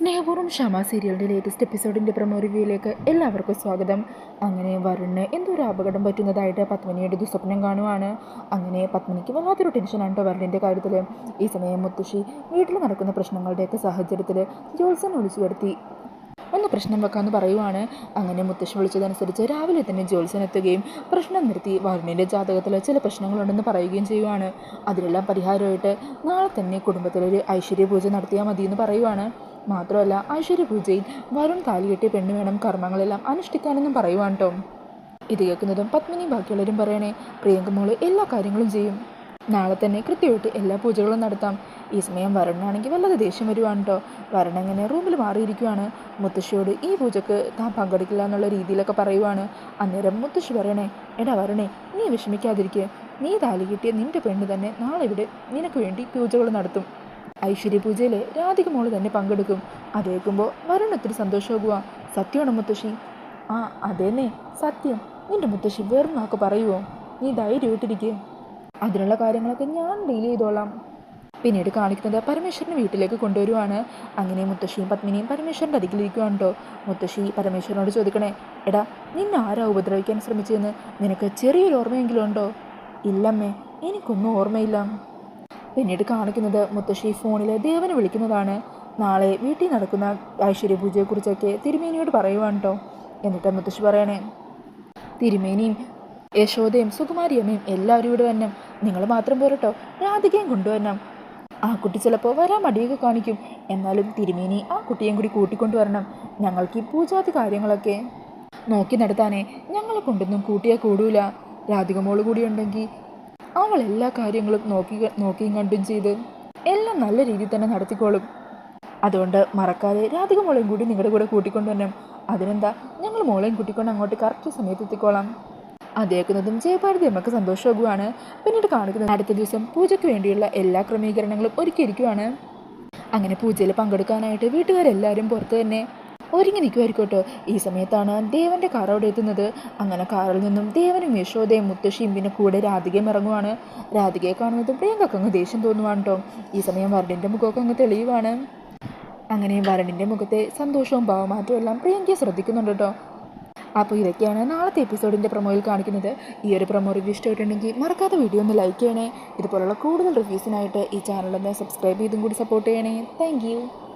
സ്നേഹപൂർവം ക്ഷമ സീരിയലിന്റെ ലേറ്റസ്റ്റ് എപ്പിസോഡിന്റെ പ്രമോ റിവ്യൂയിലേക്ക് എല്ലാവർക്കും സ്വാഗതം. അങ്ങനെ വരുണ് എന്തൊരു അപകടം പറ്റുന്നതായിട്ട് പത്മിനിയുടെ ദുസ്വപ്നം കാണുവാണ്. അങ്ങനെ പത്മിനിക്ക് വല്ലാത്തൊരു ടെൻഷനാണ് കേട്ടോ വരുണിന്റെ കാര്യത്തിൽ ഈ സമയം മുത്തശ്ശി വീട്ടിൽ നടക്കുന്ന പ്രശ്നങ്ങളുടെയൊക്കെ സാഹചര്യത്തിൽ ജോത്സൻ വിളിച്ചു വരുത്തി ഒന്ന് പ്രശ്നം വെക്കാമെന്ന് പറയുവാണ്. അങ്ങനെ മുത്തശ്ശി വിളിച്ചതനുസരിച്ച് രാവിലെ തന്നെ ജോത്സൻ എത്തുകയും പ്രശ്നം നിർത്തി വരുണിന്റെ ജാതകത്തിൽ ചില പ്രശ്നങ്ങളുണ്ടെന്ന് പറയുകയും ചെയ്യുവാണ്. അതിനെല്ലാം പരിഹാരമായിട്ട് നാളെ തന്നെ കുടുംബത്തിലൊരു ഐശ്വര്യ പൂജ നടത്തിയാൽ മതിയെന്ന് പറയുവാണ്. മാത്രമല്ല ഐശ്വര്യ പൂജയിൽ വരുൺ താലികെട്ടിയ പെണ്ണ് വേണം കർമ്മങ്ങളെല്ലാം അനുഷ്ഠിക്കാനെന്നും പറയുവാണ് കേട്ടോ ഇത് കേൾക്കുന്നതും പത്മിനി ബാക്കിയുള്ളവരും പറയണേ പ്രിയങ്ക മോൾ എല്ലാ കാര്യങ്ങളും ചെയ്യും. നാളെ തന്നെ കൃത്യമായിട്ട് എല്ലാ പൂജകളും നടത്താം. ഈ സമയം വരണാണെങ്കിൽ വല്ലാതെ ദേഷ്യം വരുവാണ് കേട്ടോ വരണ ഇങ്ങനെ റൂമിൽ മാറിയിരിക്കുവാണ്. മുത്തശ്ശിയോട് ഈ പൂജക്ക് താൻ പങ്കെടുക്കില്ല എന്നുള്ള രീതിയിലൊക്കെ പറയുവാണ്. അന്നേരം മുത്തശ്ശി പറയണേ എടാ വരണേ നീ വിഷമിക്കാതിരിക്കേ. നീ താലി കിട്ടിയ നിന്റെ പെണ്ണ് തന്നെ നാളെ ഇവിടെ നിനക്ക് വേണ്ടി പൂജകൾ നടത്തും. ഐശ്വര്യ പൂജയിൽ രാധിക മോൾ തന്നെ പങ്കെടുക്കും. അത് കേൾക്കുമ്പോൾ വരുൺ ഒത്തിരി സന്തോഷമാകുക സത്യമാണോ മുത്തശ്ശി. ആ അതേന്നെ. സത്യം. നിന്റെ മുത്തശ്ശി വെറും നാക്ക് പറയുമോ നീ ധൈര്യം ധൈര്യമായിട്ടിരിക്കുക അതിനുള്ള കാര്യങ്ങളൊക്കെ ഞാൻ ഡീൽ ചെയ്തോളാം. പിന്നീട് കാണിക്കുന്നത് പരമേശ്വരനെ വീട്ടിലേക്ക് കൊണ്ടുവരുവാണ്. അങ്ങനെ മുത്തശ്ശിയും പത്മിനിയും പരമേശ്വരന്റെ അരികിലിരിക്കുവാണ് കേട്ടോ മുത്തശ്ശി പരമേശ്വരനോട് ചോദിക്കണേ എടാ നിന്നെ ആരാ ഉപദ്രവിക്കാൻ ശ്രമിച്ചതെന്ന്? നിനക്ക് ചെറിയൊരു ഓർമ്മയെങ്കിലും ഉണ്ടോ? ഇല്ലമ്മേ എനിക്കൊന്നും ഓർമ്മയില്ല. പിന്നീട് കാണിക്കുന്നത് മുത്തശ്ശി ഫോണിൽ ദേവനെ വിളിക്കുന്നതാണ്. നാളെ വീട്ടിൽ നടക്കുന്ന ഐശ്വര്യ പൂജയെക്കുറിച്ചൊക്കെ തിരുമേനിയോട് പറയുവാണ് കേട്ടോ എന്നിട്ട് മുത്തശ്ശി പറയണേ. തിരുമേനിയും യശോദയും സുകുമാരിയമ്മയും എല്ലാവരും ഇവിടെ വരണം. നിങ്ങൾ മാത്രം പോരട്ടോ. രാധികയും കൊണ്ടുവരണം. ആ കുട്ടി ചിലപ്പോൾ വരാൻ മടിയൊക്കെ കാണിക്കും. എന്നാലും തിരുമേനി ആ കുട്ടിയും കൂടി കൂട്ടിക്കൊണ്ടുവരണം. ഞങ്ങൾക്ക് ഈ പൂജാതി കാര്യങ്ങളൊക്കെ നോക്കി നടത്താനേ ഞങ്ങളെ കൊണ്ടൊന്നും കൂട്ടിയാൽ കൂടൂല. രാധിക മോൾ കൂടി ഉണ്ടെങ്കിൽ അവൾ എല്ലാ കാര്യങ്ങളും നോക്കി നോക്കിയും കണ്ടും ചെയ്ത് എല്ലാം നല്ല രീതിയിൽ തന്നെ നടത്തിക്കോളും. അതുകൊണ്ട് മറക്കാതെ രാധിക മോളെയും കൂടി നിങ്ങളുടെ കൂടെ കൂട്ടിക്കൊണ്ടുവരണം അതിനെന്താ? ഞങ്ങൾ മോളെയും കൂട്ടിക്കൊണ്ട് അങ്ങോട്ട് കറക്റ്റ് സമയത്ത് എത്തിക്കോളാം. അതേക്കുന്നതും ജയഭാരതി അമ്മയ്ക്ക് സന്തോഷമാകുവാണ്. പിന്നീട് കാണിക്കുന്നത് അടുത്ത ദിവസം പൂജയ്ക്ക് വേണ്ടിയുള്ള എല്ലാ ക്രമീകരണങ്ങളും ഒരുക്കിയിരിക്കുവാണ്. അങ്ങനെ പൂജയിൽ പങ്കെടുക്കാനായിട്ട് വീട്ടുകാരെല്ലാവരും പുറത്ത് തന്നെ ഒരുങ്ങി നിൽക്കുമായിരിക്കും കേട്ടോ ഈ സമയത്താണ് ദേവന്റെ കാർ അവിടെ എത്തുന്നത്. അങ്ങനെ കാറിൽ നിന്നും ദേവനും യശോദയും മുത്തശ്ശിയും പിന്നെ കൂടെ രാധികയും ഇറങ്ങുവാണ്. രാധികയെ കാണുന്നത് പ്രിയങ്കക്ക് അങ്ങ് ദേഷ്യം തോന്നുവാണ് കേട്ടോ ഈ സമയം വരണിന്റെ മുഖമൊക്കെ അങ്ങ് തെളിയുവാണ്. അങ്ങനെ വരണിന്റെ മുഖത്തെ സന്തോഷവും ഭാവമാറ്റവും എല്ലാം പ്രിയങ്കയെ ശ്രദ്ധിക്കുന്നുണ്ട് കേട്ടോ അപ്പോൾ ഇതൊക്കെയാണ് നാളത്തെ എപ്പിസോഡിന്റെ പ്രൊമോയിൽ കാണിക്കുന്നത്. ഈ ഒരു പ്രൊമോ റിവ്യൂ ഇഷ്ടമായിട്ടുണ്ടെങ്കിൽ മറക്കാതെ വീഡിയോ ഒന്ന് ലൈക്ക് ചെയ്യണേ. ഇതുപോലുള്ള കൂടുതൽ റിവ്യൂസിനായിട്ട് ഈ ചാനലൊന്ന് സബ്സ്ക്രൈബ് ചെയ്തും കൂടി സപ്പോർട്ട് ചെയ്യണേ. താങ്ക്